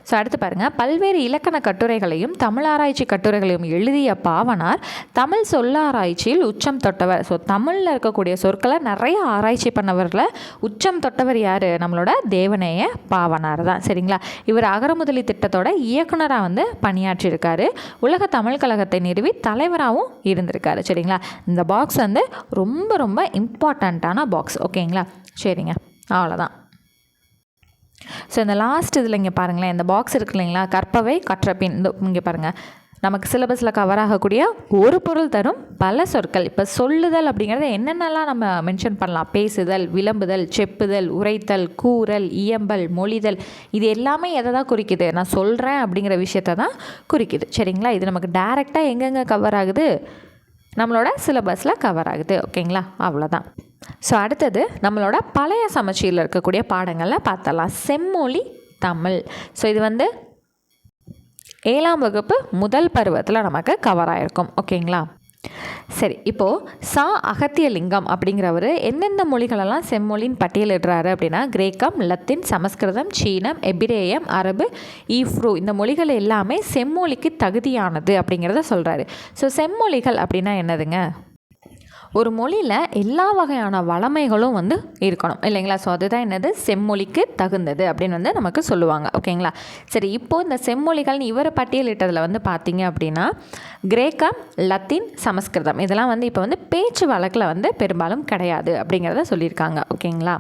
ஸோ அடுத்து பாருங்கள் பல்வேறு இலக்கண கட்டுரைகளையும் தமிழ் ஆராய்ச்சி கட்டுரைகளையும் எழுதிய பாவனார் தமிழ் சொல்லாராய்ச்சியில் உச்சம் தொட்டவர். ஸோ தமிழில் இருக்கக்கூடிய சொற்களை நிறைய ஆராய்ச்சி பண்ணவரில் உச்சம் தொட்டவர் யார்? நம்மளோட தேவநேய பாவனார் தான். சரிங்களா? இவர் அகரமுதலி திட்டத்தோட இயக்குனராக வந்து பணியாற்றியிருக்காரு. உலக தமிழ் கழகத்தை நிறுவி தலைவராகவும் இருந்திருக்காரு. சரிங்களா? இந்த பாக்ஸ் வந்து ரொம்ப ரொம்ப இம்பார்ட்டண்ட்டான பாக்ஸ் ஓகேங்களா சரிங்க. அவ்வளோதான் ஸோ இந்த லாஸ்ட் இதில் இங்கே பாருங்களேன் இந்த பாக்ஸ் இருக்கு இல்லைங்களா? கற்பவை கற்றபின். இந்த இங்கே பாருங்கள் நமக்கு சிலபஸில் கவர் ஆகக்கூடிய ஒரு பொருள் தரும் பல சொற்கள். இப்போ சொல்லுதல் அப்படிங்கிறத என்னென்னலாம் நம்ம மென்ஷன் பண்ணலாம்? பேசுதல் விளம்புதல் செப்புதல் உரைத்தல் கூறல் இயம்பல் மொழிதல். இது எல்லாமே எதை தான் குறிக்குது? நான் சொல்கிறேன் அப்படிங்கிற விஷயத்த தான் குறிக்குது. சரிங்களா? இது நமக்கு டைரெக்டாக எங்கெங்கே கவர் ஆகுது? நம்மளோட சிலபஸில் கவர் ஆகுது ஓகேங்களா அவ்வளோதான் ஸோ அடுத்தது நம்மளோட பழைய சமச்சீரில் இருக்கக்கூடிய பாடங்களில் பார்த்தலாம் செம்மொழி தமிழ். ஸோ இது வந்து ஏழாம் வகுப்பு முதல் பருவத்தில் நமக்கு கவர் ஆகிருக்கும் ஓகேங்களா சரி இப்போது சா அகத்தியலிங்கம் அப்படிங்கிறவர் எந்தெந்த மொழிகளெல்லாம் செம்மொழின்னு பட்டியலிடுறாரு அப்படின்னா கிரேக்கம் லத்தீன் சமஸ்கிருதம் சீனம் எபிரேயம் அரபு ஈஃப்ரூ இந்த மொழிகள் எல்லாமே செம்மொழிக்கு தகுதியானது அப்படிங்கிறத சொல்கிறாரு ஸோ செம்மொழிகள் அப்படின்னா என்னதுங்க? ஒரு மொழியில் எல்லா வகையான வளமைகளும் வந்து இருக்கணும். இல்லைங்களா? ஸோ அதுதான் என்னது? செம்மொழிக்கு தகுந்தது அப்படின்னு வந்து நமக்கு சொல்லுவாங்க. ஓகேங்களா? சரி இப்போது இந்த செம்மொழிகள்னு இவர் பட்டியலிட்டதில் வந்து பார்த்தீங்க அப்படின்னா கிரேக்கம் லத்தீன் சமஸ்கிருதம். இதெல்லாம் வந்து இப்போ வந்து பேச்சு வழக்கில் வந்து பெரும்பாலும் கிடையாது அப்படிங்கிறத சொல்லியிருக்காங்க. ஓகேங்களா?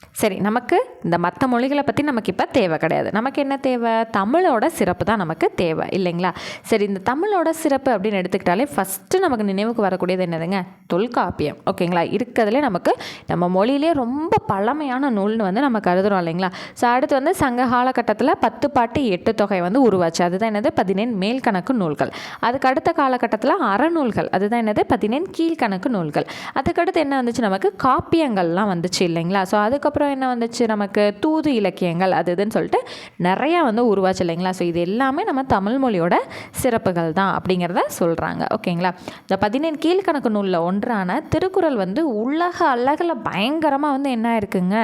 சரி நமக்கு இந்த மற்ற மொழிகளை பற்றி நமக்கு இப்போ தேவை கிடையாது. நமக்கு என்ன தேவை? தமிழோட சிறப்பு தான் நமக்கு தேவை இல்லைங்களா? சரி இந்த தமிழோட சிறப்பு அப்படின்னு எடுத்துக்கிட்டாலே ஃபஸ்ட்டு நமக்கு நினைவுக்கு வரக்கூடியது என்னதுங்க? தொல்காப்பியம். ஓகேங்களா? இருக்கிறதுலே நமக்கு நம்ம மொழியிலே ரொம்ப பழமையான நூல்னு வந்து நம்ம கருதுகிறோம் இல்லைங்களா? ஸோ அடுத்து வந்து சங்க காலகட்டத்தில் பத்து பாட்டு எட்டு தொகை வந்து உருவாச்சு. அதுதான் என்னது? பதினேழு மேல் கணக்கு நூல்கள். அதுக்கு அடுத்த காலகட்டத்தில் அறநூல்கள் அதுதான் என்னது? பதினேழு கீழ்கணக்கு நூல்கள். அதுக்கடுத்து என்ன வந்துச்சு? நமக்கு காப்பியங்கள்லாம் வந்துச்சு இல்லைங்களா? ஸோ அதுக்கு அதுக்கப்புறம் என்ன வந்துச்சு? நமக்கு தூது இலக்கியங்கள் அது இதுன்னு சொல்லிட்டு நிறையா வந்து உருவாச்சு இல்லைங்களா? ஸோ இது எல்லாமே நம்ம தமிழ் மொழியோட சிறப்புகள் தான் அப்படிங்கிறத சொல்கிறாங்க ஓகேங்களா? இந்த பதினேழு கீழ்கணக்கு நூலில் ஒன்றான திருக்குறள் வந்து உலக அழகில் பயங்கரமாக வந்து என்ன இருக்குங்க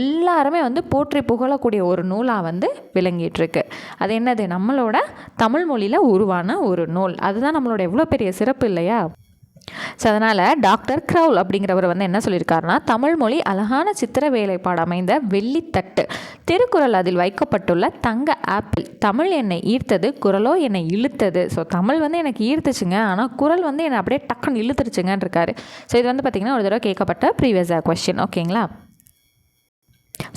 எல்லாருமே வந்து போற்றி புகழக்கூடிய ஒரு நூலாக வந்து விளங்கிட்டுருக்கு. அது என்னது? நம்மளோட தமிழ் மொழியில் உருவான ஒரு நூல். அதுதான் நம்மளோட எவ்வளோ பெரிய சிறப்பு இல்லையா? ஸோ அதனால் டாக்டர் க்ரௌல் அப்படிங்கிறவர் வந்து என்ன சொல்லியிருக்காருன்னா தமிழ் மொழி அழகான சித்திர வேலைப்பாடு அமைந்த வெள்ளித்தட்டு. திருக்குறள் அதில் வைக்கப்பட்டுள்ள தங்க ஆப்பிள். தமிழ் என்னை ஈர்த்தது குரலோ என்னை இழுத்தது. ஸோ தமிழ் வந்து எனக்கு ஈர்த்துச்சுங்க. ஆனால் குரல் வந்து என்னை அப்படியே டக்குன்னு இழுத்துருச்சுங்கன்னு இருக்காரு ஸோ இது வந்து பார்த்திங்கன்னா ஒரு தடவை கேட்கப்பட்ட ப்ரீவியஸ் கொஸ்டின் ஓகேங்களா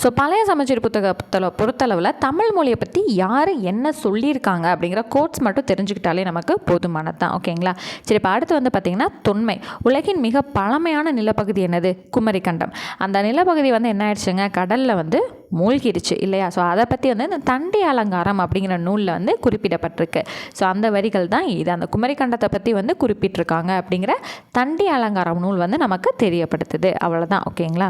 ஸோ பழைய சமச்சீர் புத்தகத்தில் பொறுத்தளவில் தமிழ் மொழியை பற்றி யார் என்ன சொல்லியிருக்காங்க அப்படிங்கிற கோட்ஸ் மட்டும் தெரிஞ்சுக்கிட்டாலே நமக்கு போதுமானது தான் ஓகேங்களா சரி இப்போ அடுத்து வந்து பார்த்திங்கன்னா தொன்மை. உலகின் மிக பழமையான நிலப்பகுதி என்னது? குமரிக்கண்டம். அந்த நிலப்பகுதி வந்து என்ன ஆயிடுச்சுங்க? கடலில் வந்து மூழ்கிடுச்சு இல்லையா? ஸோ அதை பற்றி வந்து இந்த தண்டி அலங்காரம் அப்படிங்கிற நூலில் வந்து குறிப்பிடப்பட்டிருக்கு. ஸோ அந்த வரிகள் தான் இது. அந்த குமரிக்கண்டத்தை பற்றி வந்து குறிப்பிட்டிருக்காங்க அப்படிங்கிற தண்டி அலங்காரம் நூல் வந்து நமக்கு தெரியப்படுத்துது. அவ்வளோதான் ஓகேங்களா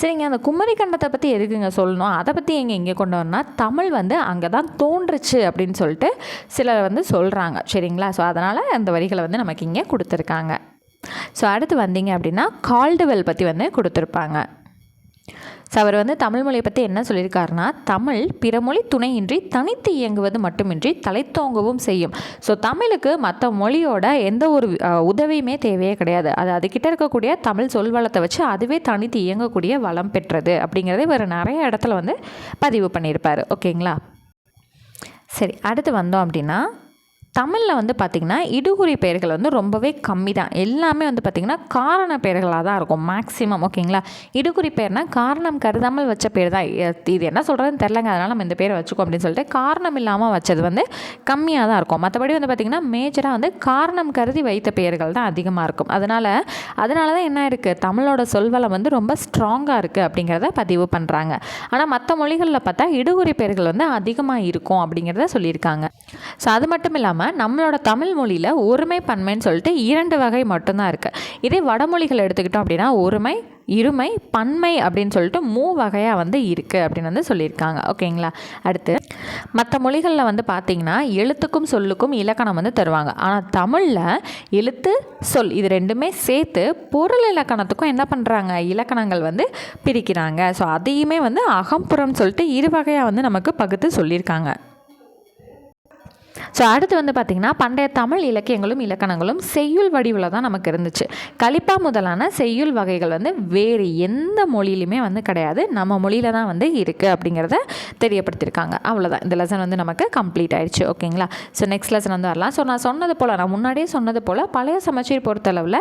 சரிங்க அந்த குமரி கண்டத்தை பற்றி எதுக்குங்க சொல்லணும்? அதை பற்றி எங்கே இங்கே கொண்டு வரணும்னா தமிழ் வந்து அங்கே தான் தோன்றுச்சு அப்படின்னு சொல்லிட்டு சிலர் வந்து சொல்கிறாங்க சரிங்களா? ஸோ அதனால் அந்த வரிகளை வந்து நமக்கு இங்கே கொடுத்துருக்காங்க. ஸோ அடுத்து வந்தீங்க அப்படின்னா கால்டுவெல் பற்றி வந்து கொடுத்துருப்பாங்க. ஸோ அவர் வந்து தமிழ் மொழியை பற்றி என்ன சொல்லியிருக்காருன்னா தமிழ் பிறமொழி துணையின்றி தனித்து இயங்குவது மட்டுமின்றி தலைத்தோங்கவும் செய்யும். ஸோ தமிழுக்கு மற்ற மொழியோட எந்த ஒரு உதவியுமே தேவையே கிடையாது. அது அதுக்கிட்ட இருக்கக்கூடிய தமிழ் சொல் வளத்தை வச்சு அதுவே தனித்து இயங்கக்கூடிய வளம் பெற்றது அப்படிங்கிறத இவர் நிறைய இடத்துல வந்து பதிவு பண்ணியிருப்பார். ஓகேங்களா சரி அடுத்து வந்தோம் அப்படின்னா தமிழில் வந்து பார்த்திங்கன்னா இடுகுறி பெயர்கள் வந்து ரொம்பவே கம்மி தான் எல்லாமே வந்து பார்த்திங்கன்னா காரண பெயர்களாக தான் இருக்கும். மேக்ஸிமம் ஓகேங்களா இடுகுறி பெயர்னால் காரணம் கருதாமல் வச்ச பேர் தான். இது என்ன சொல்கிறதுன்னு தெரிலங்க அதனால் நம்ம இந்த பேரை வச்சுக்கோ அப்படின்னு சொல்லிட்டு காரணம் இல்லாமல் வச்சது வந்து கம்மியாக தான் இருக்கும். மற்றபடி வந்து பார்த்திங்கன்னா மேஜராக வந்து காரணம் கருதி வைத்த பெயர்கள் தான் அதிகமாக இருக்கும். அதனால் அதனால தான் என்ன இருக்குது தமிழோட சொல்வளம் வந்து ரொம்ப ஸ்ட்ராங்காக இருக்குது அப்படிங்கிறத பதிவு பண்ணுறாங்க ஆனால் மற்ற மொழிகளில் பார்த்தா இடுகுறி பெயர்கள் வந்து அதிகமாக இருக்கும் அப்படிங்கிறத சொல்லியிருக்காங்க. ஸோ அது மட்டும் இல்லாமல் நம்மளோட தமிழ் மொழியில் ஒருமை பன்மைன்னு சொல்லிட்டு இரண்டு வகை மட்டும்தான் இருக்குது இதே வடமொழிகள் எடுத்துக்கிட்டோம் அப்படின்னா ஒருமை இருமை பன்மை அப்படின்னு சொல்லிட்டு மூ வகையாக வந்து இருக்குது அப்படின்னு வந்து சொல்லியிருக்காங்க. ஓகேங்களா? அடுத்து மற்ற மொழிகளில் வந்து பார்த்திங்கன்னா எழுத்துக்கும் சொல்லுக்கும் இலக்கணம் வந்து தருவாங்க. ஆனால் தமிழில் எழுத்து சொல் இது ரெண்டுமே சேர்த்து பொருள் இலக்கணத்துக்கும் என்ன பண்ணுறாங்க இலக்கணங்கள் வந்து பிரிக்கிறாங்க. ஸோ அதையுமே வந்து அகம்புறம் சொல்லிட்டு இரு வகையாக வந்து நமக்கு பகுத்து சொல்லியிருக்காங்க. ஸோ அடுத்து வந்து பார்த்திங்கன்னா பண்டைய தமிழ் இலக்கியங்களும் இலக்கணங்களும் செய்யுள் வடிவில் தான் நமக்கு இருந்துச்சு. கலிப்பா முதலான செய்யுள் வகைகள் வந்து வேறு எந்த மொழியிலுமே வந்து கிடையாது. நம்ம மொழியில் தான் வந்து இருக்குது அப்படிங்கிறத தெரியப்படுத்தியிருக்காங்க. அவ்வளோதான் இந்த லெசன் வந்து நமக்கு கம்ப்ளீட் ஆயிடுச்சு. ஓகேங்களா? ஸோ நெக்ஸ்ட் லெசன் வந்து வரலாம். ஸோ நான் சொன்னது போல் நான் முன்னாடியே சொன்னது போல் பழைய சமச்சீர் பொறுத்தளவில்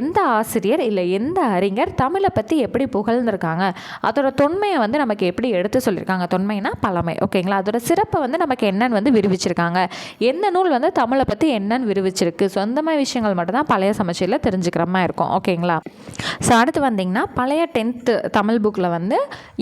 எந்த ஆசிரியர் இல்லை எந்த அறிஞர் தமிழை பற்றி எப்படி புகழ்ந்துருக்காங்க? அதோட தொன்மையை வந்து நமக்கு எப்படி எடுத்து சொல்லியிருக்காங்க? தொன்மைனா பழமை. ஓகேங்களா? அதோட சிறப்பை வந்து நமக்கு என்னன்னு வந்து விரிவிச்சிருக்காங்க. எந்த நூல் வந்து தமிழை பற்றி என்னன்னு விரிவிச்சிருக்கு. ஸோ அந்த மாதிரி விஷயங்கள் மட்டும் தான் பழைய சமச்சீரில் தெரிஞ்சுக்கிற மாதிரி இருக்கும். ஓகேங்களா ஸோ அடுத்து வந்தீங்கன்னா பழைய டென்த்து தமிழ் புக்கில் வந்து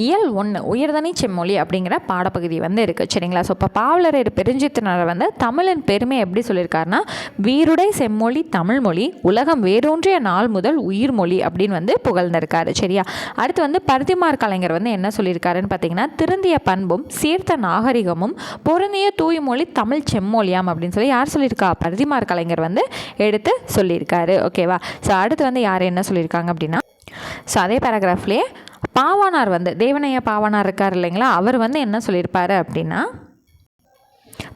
இயல் ஒன்று உயர்தனி செம்மொழி அப்படிங்கிற பாடப்பகுதி வந்து இருக்குது சரிங்களா? ஸோ இப்போ பாவலரேறு பெருஞ்சித்தினர் வந்து தமிழின் பெருமை எப்படி சொல்லியிருக்காருன்னா வீருடை செம்மொழி தமிழ்மொழி உலகம் வேரூன்றிய நாள் முதல் உயிர்மொழி அப்படின்னு வந்து புகழ்ந்திருக்காரு. சரியா? அடுத்து வந்து பருத்திமார் கலைஞர் வந்து என்ன சொல்லியிருக்காருன்னு பார்த்தீங்கன்னா திருந்திய பண்பும் சீர்த்த நாகரிகமும் பொருந்திய தூய்மொழி தமிழ் செம்மொழியாம் அப்படின்னு சொல்லி யார் சொல்லியிருக்கா? பரிதிமார் கலைஞர் வந்து எடுத்து சொல்லியிருக்காரு. ஓகேவா ஸோ அடுத்து வந்து யார் என்ன சொல்லியிருக்காங்க அப்படின்னா ஸோ அதே பேராகிராஃப்லேயே பாவானார் வந்து தேவனைய பாவானார் இருக்கார் இல்லைங்களா? அவர் வந்து என்ன சொல்லியிருப்பார் அப்படின்னா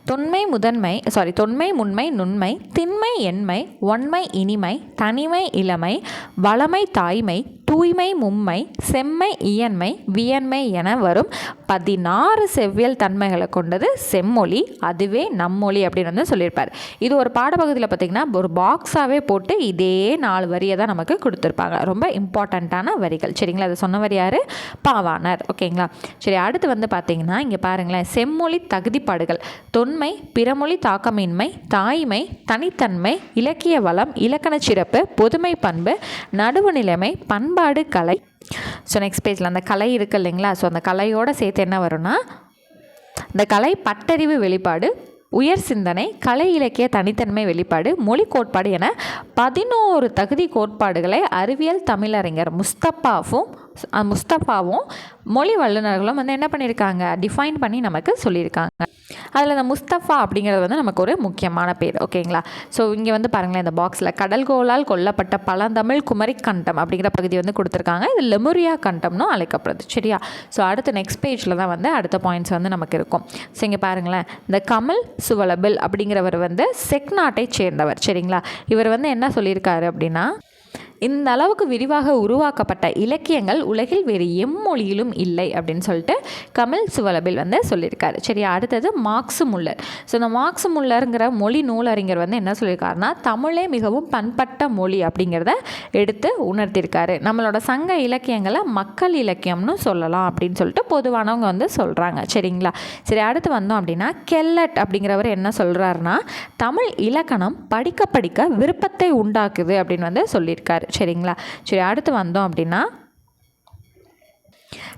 தொன்மை முதன்மை சாரி தொன்மை முன்மை நுண்மை திண்மை எண்மை ஒன்மை இனிமை தனிமை இளமை வளமை தாய்மை தூய்மை மும்மை செம்மை இயன்மை வியன்மை என வரும் பதினாறு செவ்வியல் தன்மைகளை கொண்டது செம்மொழி அதுவே நம்மொழி அப்படின்னு வந்து சொல்லியிருப்பார். இது ஒரு பாடப்பகுதியில் பார்த்திங்கன்னா ஒரு பாக்ஸாகவே போட்டு இதே நாலு வரியை தான் நமக்கு கொடுத்துருப்பாங்க. ரொம்ப இம்பார்ட்டண்ட்டான வரிகள். சரிங்களா? அதை சொன்னவர் யார்? பாவானார் ஓகேங்களா? சரி அடுத்து வந்து பார்த்திங்கன்னா இங்கே பாருங்களேன். செம்மொழி தகுதிப்பாடுகள். தொன்மை பிறமொழி தாக்கமின்மை தாய்மை தனித்தன்மை இலக்கிய வளம் இலக்கண சிறப்பு பொதுமை பண்பு நடுவு நிலைமை பண்பாடு கலை. ஸோ நெக்ஸ்ட் பேஜில் அந்த கலை இருக்குது இல்லைங்களா? ஸோ அந்த கலையோடு சேர்த்து என்ன வரும்னா இந்த கலை பட்டறிவு வெளிப்பாடு உயர் சிந்தனை கலை இலக்கிய தனித்தன்மை வெளிப்பாடு மொழி கோட்பாடு என பதினோரு தகுதி கோட்பாடுகளை அறிவியல் தமிழறிஞர் முஸ்தப்பாவும் முஸ்தப்பாவும் மொழி வல்லுநர்களும் வந்து என்ன பண்ணியிருக்காங்க? டிஃபைன் பண்ணி நமக்கு சொல்லியிருக்காங்க. அதில் இந்த முஸ்தஃபா அப்படிங்கிறது வந்து நமக்கு ஒரு முக்கியமான பேர் ஓகேங்களா? ஸோ இங்கே வந்து பாருங்களேன் இந்த பாக்ஸில் கடல்கோளால் கொல்லப்பட்ட பழந்தமிழ் குமரி கண்டம் அப்படிங்கிற பகுதி வந்து கொடுத்துருக்காங்க. இது லெமுரியா கண்டம்னு அழைக்கப்படுது சரியா? ஸோ அடுத்த நெக்ஸ்ட் பேஜில் தான் வந்து அடுத்த பாயிண்ட்ஸ் வந்து நமக்கு இருக்கும். ஸோ இங்கே பாருங்களேன் இந்த கமல் சுவலபில் அப்படிங்கிறவர் வந்து செக் நாட்டை சேர்ந்தவர் சரிங்களா? இவர் வந்து என்ன சொல்லியிருக்காரு அப்படின்னா இந்த அளவுக்கு விரிவாக உருவாக்கப்பட்ட இலக்கியங்கள் உலகில் வேறு எம்மொழியிலும் இல்லை அப்படின்னு சொல்லிட்டு கமல் சுவலபில் வந்து சொல்லியிருக்காரு. சரி அடுத்தது மார்க்ஸு முல்லர். ஸோ இந்த மார்க்ஸு முல்லருங்கிற மொழி நூலறிஞர் வந்து என்ன சொல்லியிருக்காருன்னா தமிழே மிகவும் பண்பட்ட மொழி அப்படிங்கிறத எடுத்து உணர்த்தியிருக்காரு. நம்மளோட சங்க இலக்கியங்களை மக்கள் இலக்கியம்னு சொல்லலாம் அப்படின்னு சொல்லிட்டு பொதுவானவங்க வந்து சொல்கிறாங்க சரிங்களா? சரி அடுத்து வந்தோம் அப்படின்னா கெல்லட் அப்படிங்கிறவர் என்ன சொல்கிறாருன்னா தமிழ் இலக்கணம் படிக்க படிக்க விருப்பத்தை உண்டாக்குது அப்படின்னு வந்து சொல்லியிருக்காரு. சரிங்களா? சரி அடுத்து வந்தோம் அப்படின்னா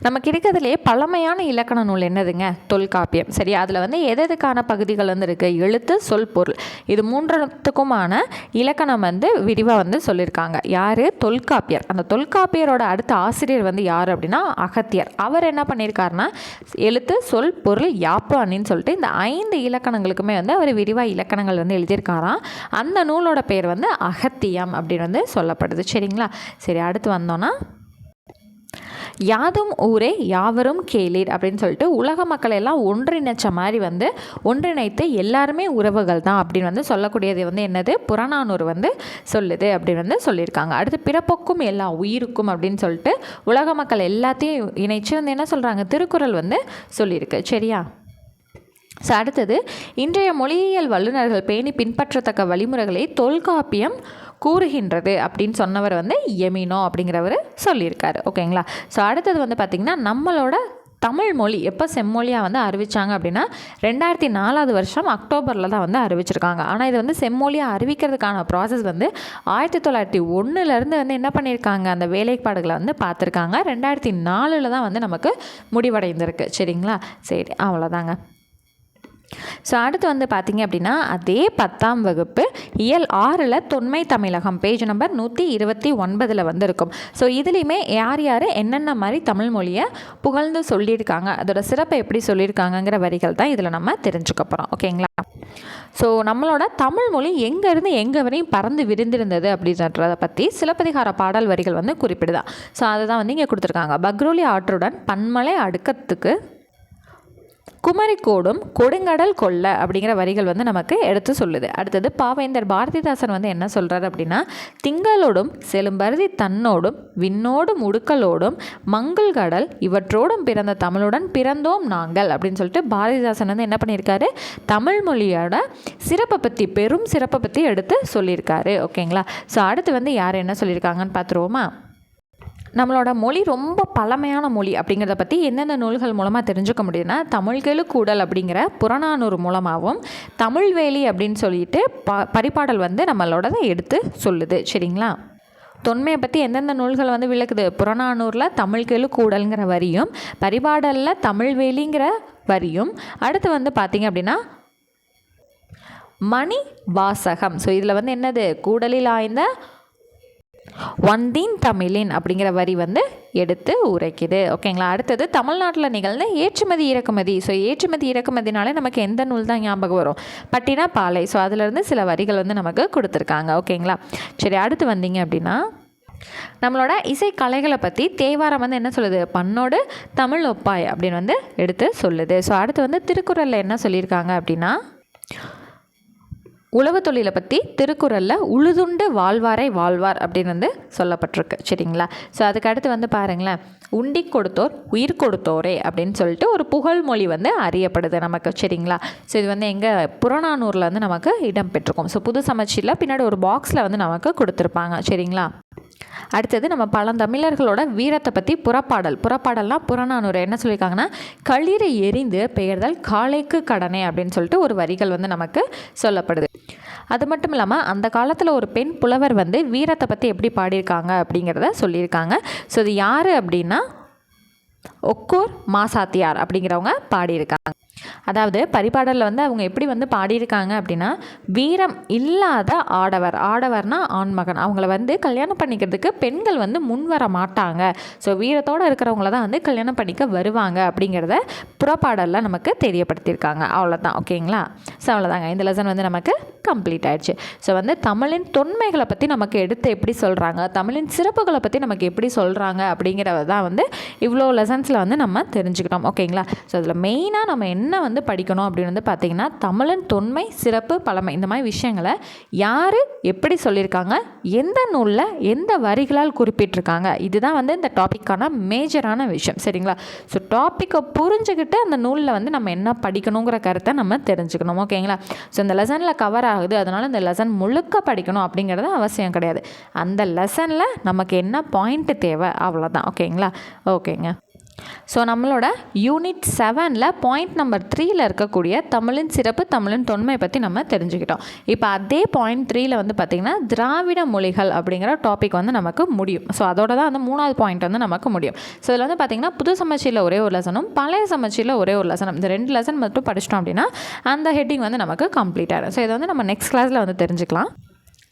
நமக்கு இருக்கிறதுலே பழமையான இலக்கண நூல் என்னதுங்க? தொல்காப்பியம். சரி அதில் வந்து எது எதுக்கான பகுதிகள் வந்து இருக்குது எழுத்து சொல் பொருள். இது மூன்றத்துக்குமான இலக்கணம் வந்து விரிவாக வந்து சொல்லியிருக்காங்க யார்? தொல்காப்பியர். அந்த தொல்காப்பியரோட அடுத்த ஆசிரியர் வந்து யார் அப்படின்னா அகத்தியர். அவர் என்ன பண்ணியிருக்காருன்னா எழுத்து சொல் பொருள் யாப்பு அணின்னு சொல்லிட்டு இந்த ஐந்து இலக்கணங்களுக்குமே வந்து அவர் விரிவாக இலக்கணங்கள் வந்து எழுதியிருக்காராம். அந்த நூலோட பேர் வந்து அகத்தியம் அப்படின்னு வந்து சொல்லப்படுது. சரிங்களா? சரி அடுத்து வந்தோன்னா யாதும் ஊரே யாவரும் கேளீர் அப்படின்னு சொல்லிட்டு உலக மக்கள் எல்லாம் ஒன்றிணைச்ச மாதிரி வந்து ஒன்றிணைத்து எல்லாருமே உறவுகள் தான் அப்படின்னு வந்து சொல்லக்கூடியது வந்து என்னது? புறநானூறு வந்து சொல்லுது அப்படின்னு வந்து சொல்லியிருக்காங்க. அடுத்து பிறப்புக்கும் எல்லா உயிருக்கும் அப்படின்னு சொல்லிட்டு உலக மக்கள் எல்லாத்தையும் இணைச்சு வந்து என்ன சொல்கிறாங்க திருக்குறள் வந்து சொல்லியிருக்கு. சரியா? ஸோ அடுத்தது இன்றைய மொழியியல் வல்லுநர்கள் பேணி பின்பற்றத்தக்க வழிமுறைகளை தொல்காப்பியம் கூறுகின்றது அப்படின்னு சொன்னவர் வந்து எமினோ அப்படிங்கிறவர் சொல்லியிருக்காரு. ஓகேங்களா? ஸோ அடுத்தது வந்து பார்த்திங்கன்னா நம்மளோட தமிழ் மொழி எப்போ செம்மொழியாக வந்து அறிவித்தாங்க அப்படின்னா ரெண்டாயிரத்தி நாலாவது வருஷம் அக்டோபரில் தான் வந்து அறிவிச்சிருக்காங்க. ஆனால் இது வந்து செம்மொழியாக அறிவிக்கிறதுக்கான ப்ராசஸ் வந்து ஆயிரத்தி தொள்ளாயிரத்தி ஒன்றுலேருந்து வந்து என்ன பண்ணியிருக்காங்க? அந்த வேலைப்பாடுகளை வந்து பார்த்துருக்காங்க. ரெண்டாயிரத்தி நாலில் தான் வந்து நமக்கு முடிவடைந்திருக்கு. சரிங்களா? சரி அவ்வளோதாங்க ஸோ அடுத்து வந்து பார்த்திங்க அப்படின்னா அதே பத்தாம் வகுப்பு இயல் ஆறில் தொன்மை தமிழகம் பேஜ் நம்பர் நூற்றி இருபத்தி ஒன்பதில் வந்து இருக்கும் ஸோ இதுலேயுமே யார் யார் என்னென்ன மாதிரி தமிழ் மொழியை புகழ்ந்து சொல்லியிருக்காங்க அதோட சிறப்பை எப்படி சொல்லியிருக்காங்கங்கிற வரிகள் தான் இதில் நம்ம தெரிஞ்சுக்க போகிறோம் ஓகேங்களா? ஸோ நம்மளோட தமிழ் மொழி எங்கேருந்து எங்கே வரையும் பறந்து விரிந்திருந்தது அப்படின்றத பற்றி சிலப்பதிகார பாடல் வரிகள் வந்து குறிப்பிடுதா. ஸோ அதை தான் வந்து இங்கே கொடுத்துருக்காங்க. பக்ரோலி ஆற்றுடன் பன்மலை அடுக்கத்துக்கு குமரிக்கோடும் கொடுங்கடல் கொல்ல அப்படிங்கிற வரிகள் வந்து நமக்கு எடுத்து சொல்லுது. அடுத்தது பாவேந்தர் பாரதிதாசன் வந்து என்ன சொல்கிறார் அப்படின்னா திங்களோடும் செலும்பருதி தன்னோடும் விண்ணோடும் உடுக்கலோடும் மங்கள் கடல் இவற்றோடும் பிறந்த தமிழுடன் பிறந்தோம் நாங்கள் அப்படின்னு சொல்லிட்டு பாரதிதாசன் வந்து என்ன பண்ணியிருக்காரு? தமிழ் மொழியோட சிறப்பை பற்றி பெரும் சிறப்பை பற்றி எடுத்து சொல்லியிருக்காரு. ஓகேங்களா? ஸோ அடுத்து வந்து யார் என்ன சொல்லியிருக்காங்கன்னு பார்த்துருவோமா? நம்மளோட மொழி ரொம்ப பழமையான மொழி அப்படிங்கிறத பற்றி எந்தெந்த நூல்கள் மூலமாக தெரிஞ்சுக்க முடியுதுன்னா தமிழ்கெழு கூடல் அப்படிங்கிற புறநானூறு மூலமாகவும் தமிழ்வேலி அப்படின்னு சொல்லிட்டு ப பரிபாடல் வந்து நம்மளோட எடுத்து சொல்லுது. சரிங்களா? தொன்மையை பற்றி எந்தெந்த நூல்கள் வந்து விளக்குது? புறநானூரில் தமிழ்கெழு கூடல்ங்கிற வரியும் பரிபாடலில் தமிழ்வேலிங்கிற வரியும். அடுத்து வந்து பார்த்திங்க அப்படின்னா மணி வாசகம் ஸோ இதில் வந்து என்னது? கூடலில் ஆய்ந்த ஒன்தீன் தமிழின் அப்படிங்கிற வரி வந்து எடுத்து உரைக்குது. ஓகேங்களா? அடுத்தது தமிழ்நாட்டில் நிகழ்ந்த ஏற்றுமதி இறக்குமதி. ஸோ ஏற்றுமதி இறக்குமதினாலே நமக்கு எந்த நூல் தான் ஞாபகம் வரும்? பட்டினா பாலை. ஸோ அதிலிருந்து சில வரிகள் வந்து நமக்கு கொடுத்துருக்காங்க. ஓகேங்களா? சரி அடுத்து வந்தீங்க அப்படின்னா நம்மளோட இசை கலைகளை பற்றி தேவாரம் வந்து என்ன சொல்லுது? பண்ணோடு தமிழ் ஒப்பாய் அப்படின்னு வந்து எடுத்து சொல்லுது. ஸோ அடுத்து வந்து திருக்குறளில் என்ன சொல்லியிருக்காங்க அப்படின்னா உழவு தொழிலை பற்றி திருக்குறளில் உழுதுண்டு வாழ்வாரை வாழ்வார் அப்படின்னு வந்து சொல்லப்பட்டிருக்கு சரிங்களா ஸோ அதுக்கு அடுத்து வந்து பாருங்களேன் உண்டி கொடுத்தோர் உயிர் கொடுத்தோரே அப்படின்னு சொல்லிட்டு ஒரு புகழ்மொழி வந்து அறியப்படுது நமக்கு சரிங்களா ஸோ இது வந்து எங்கள் புறநானூரில் வந்து நமக்கு இடம் பெற்றிருக்கும் ஸோ புது சமச்சீரில் பின்னாடி ஒரு பாக்ஸில் வந்து நமக்கு கொடுத்துருப்பாங்க சரிங்களா அடுத்தது நம்ம பழந்தமிழர்களோட வீரத்தை பற்றி புறப்பாடல். புறப்பாடல்னால் புறநானூறு. என்ன சொல்லியிருக்காங்கன்னா களிரை எரிந்து பெயர்தல் காளைக்கு கடனே அப்படின்னு சொல்லிட்டு ஒரு வரிகள் வந்து நமக்கு சொல்லப்படுது. அது மட்டும் இல்லாமல் அந்த காலத்தில் ஒரு பெண் புலவர் வந்து வீரத்தை பற்றி எப்படி பாடியிருக்காங்க அப்படிங்கிறத சொல்லியிருக்காங்க. ஸோ இது யார் அப்படின்னா ஒக்கூர் மாசாத்தியார் அப்படிங்கிறவங்க பாடியிருக்காங்க. அதாவது பரிபாடலில் வந்து அவங்க எப்படி வந்து பாடியிருக்காங்க அப்படின்னா வீரம் இல்லாத ஆடவர். ஆடவர்னா ஆண்மகன். அவங்கள வந்து கல்யாணம் பண்ணிக்கிறதுக்கு பெண்கள் வந்து முன் வர மாட்டாங்க. ஸோ வீரத்தோடு இருக்கிறவங்கள தான் வந்து கல்யாணம் பண்ணிக்க வருவாங்க அப்படிங்கிறத புறப்பாடலில் நமக்கு தெரியப்படுத்தியிருக்காங்க. அவ்வளோதான் ஓகேங்களா? ஸோ அவ்வளோதாங்க இந்த லெசன் வந்து நமக்கு கம்ப்ளீட் ஆயிடுச்சு. ஸோ வந்து தமிழின் தொன்மைகளை பற்றி நமக்கு எடுத்து எப்படி சொல்கிறாங்க தமிழின் சிறப்புகளை பற்றி நமக்கு எப்படி சொல்கிறாங்க அப்படிங்கிறத தான் வந்து இவ்வளோ லெசன்ஸில் வந்து நம்ம தெரிஞ்சுக்கிட்டோம். ஓகேங்களா ஸோ அதில் மெயினாக நம்ம என்ன வந்து படிக்கணும் அப்படின்னு வந்து பார்த்திங்கன்னா தமிழின் தொன்மை சிறப்பு பழமை இந்த மாதிரி விஷயங்களை யார் எப்படி சொல்லியிருக்காங்க? எந்த நூலில் எந்த வரிகளால் குறிப்பிட்டிருக்காங்க? இதுதான் வந்து இந்த டாப்பிக்கான மேஜரான விஷயம். சரிங்களா? ஸோ டாப்பிக்கை புரிஞ்சுக்கிட்டு அந்த நூலில் வந்து நம்ம என்ன படிக்கணுங்கிற கருத்தை நம்ம தெரிஞ்சுக்கணும். ஓகேங்களா ஸோ இந்த லெசனில் கவர் ஆகுது. அதனால் இந்த லெசன் முழுக்க படிக்கணும் அப்படிங்கிறது அவசியம் கிடையாது. அந்த லெசனில் நமக்கு என்ன பாயிண்ட்டு தேவை? அவ்வளோதான் ஓகேங்களா ஓகேங்க ஸோ நம்மளோட யூனிட் செவனில் பாயிண்ட் நம்பர் த்ரீயில் இருக்கக்கூடிய தமிழின் சிறப்பு தமிழின் தொன்மை பற்றி நம்ம தெரிஞ்சுக்கிட்டோம். இப்போ அதே பாயிண்ட் த்ரீயில் வந்து பார்த்திங்கன்னா திராவிட மொழிகள் அப்படிங்கிற டாபிக் வந்து நமக்கு முடியும். ஸோ அதோட தான் வந்து மூணாவது பாயிண்ட் வந்து நமக்கு முடியும். ஸோ இதில் வந்து பார்த்திங்கன்னா புது சமச்சீரில் ஒரே ஒரு லெசனும் பழைய சமச்சீரில் ஒரே ஒரு லெசனும். இந்த ரெண்டு லெசன் மட்டும் படிச்சிட்டோம் அப்படின்னா அந்த ஹெட்டிங் வந்து நமக்கு கம்ப்ளீட் ஆகிடும் ஸோ இதை வந்து நம்ம நெக்ஸ்ட் கிளாஸில் வந்து தெரிஞ்சுக்கலாம்.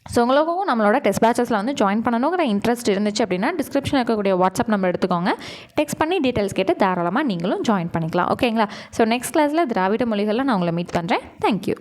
ஸோ உங்களுக்கும் நம்மளோட டெஸ்ட் பேச்சஸில் வந்து ஜாயின் பண்ணணுங்கிற இன்ட்ரெஸ்ட் இருந்துச்சு அப்படின்னா டிஸ்கிரிப்ஷனில் இருக்கக்கூடிய வாட்ஸ்அப் நம்பர் எடுத்துக்கோங்க. டெக்ஸ்ட் பண்ணி டீட்டெயில்ஸ் கேட்டு தாராளமாக நீங்களும் ஜாயின் பண்ணிக்கலாம். ஓகேங்களா ஸோ நெக்ஸ்ட் கிளாஸில் திராவிட மொழிகளில் நான் உங்களை மீட் பண்ணுறேன் தேங்க்யூ